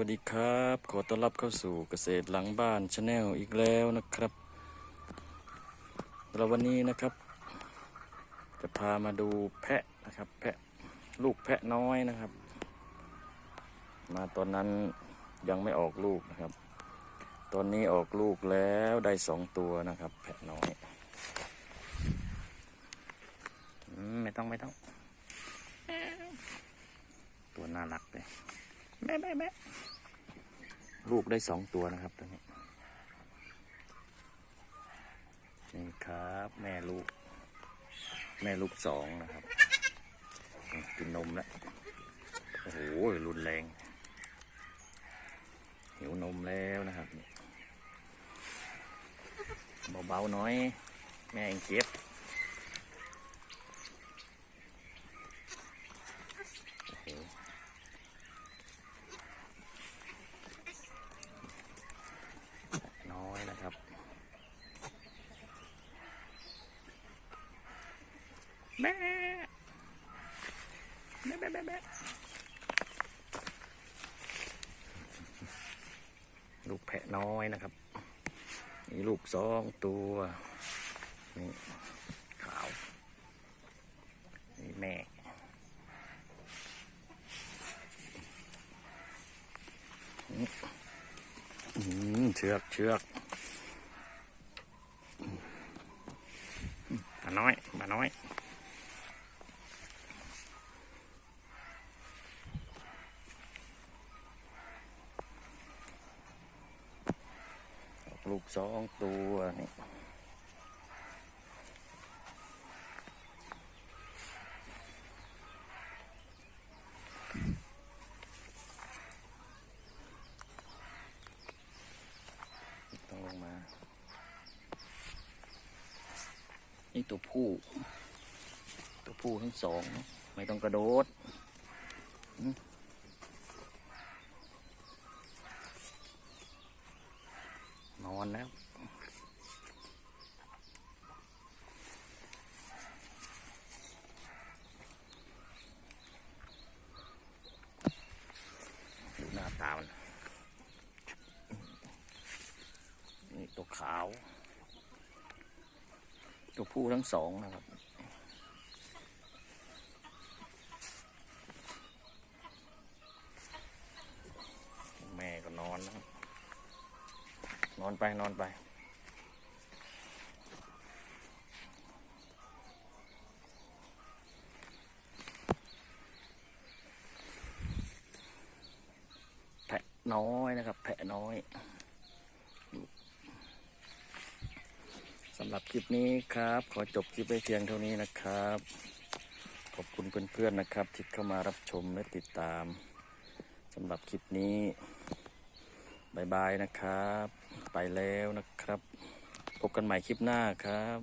สวัสดีครับ ขอต้อนรับเข้าสู่เกษตรหลังบ้านชาแนลอีกแล้วนะครับเราวันนี้นะครับ จะพามาดูแพะนะครับ แพะลูกแพะน้อยนะครับ มาตอนนั้นยังไม่ออกลูกนะครับ ตอนนี้ออกลูกแล้วได้สองตัวนะครับ แพะน้อยอืไม่ต้องไม่ต้อง ตัวน่ารักเลย แม่แม่แม่ลูกได้สองตัวนะครับตัวนี้ นี่ครับ แม่ลูก แม่ลูกสองนะครับ กินนมแล้ว โอ้โห รุนแรง หิวนมแล้วนะครับ เบาๆน้อย แม่เองเจ็บ โอ้โห น้อยนะครับ แม่แม่แม่แม่แม่ลูกแพะน้อยนะครับมีลูกสองตัวนี่ขาวนี่แม่เชือกเชือกมาน้อยมาน้อย ออก ลูกสองตัวนี่ต้องลงมานี่ตัวผู้ ตัวผู้ทั้งสอง ไม่ต้องกระโดดอืมนอนแล้ว ดูหน้าตามันนี่ตัวขาว ตัวผู้ทั้งสองนะครับ แม่ก็นอนนะครับ นอนไปนอนไปแพะน้อยนะครับ แพะน้อยำหรับคลิปนี้ครับ ขอจบคลิปไว้เพียงเท่านี้นะครับ ขอบคุณเพื่อนๆนะครับ ที่เข้ามารับชมและติดตามสำหรับคลิปนี้บายบายนะครับ ไปแล้วนะครับ พบกันใหม่คลิปหน้าครับ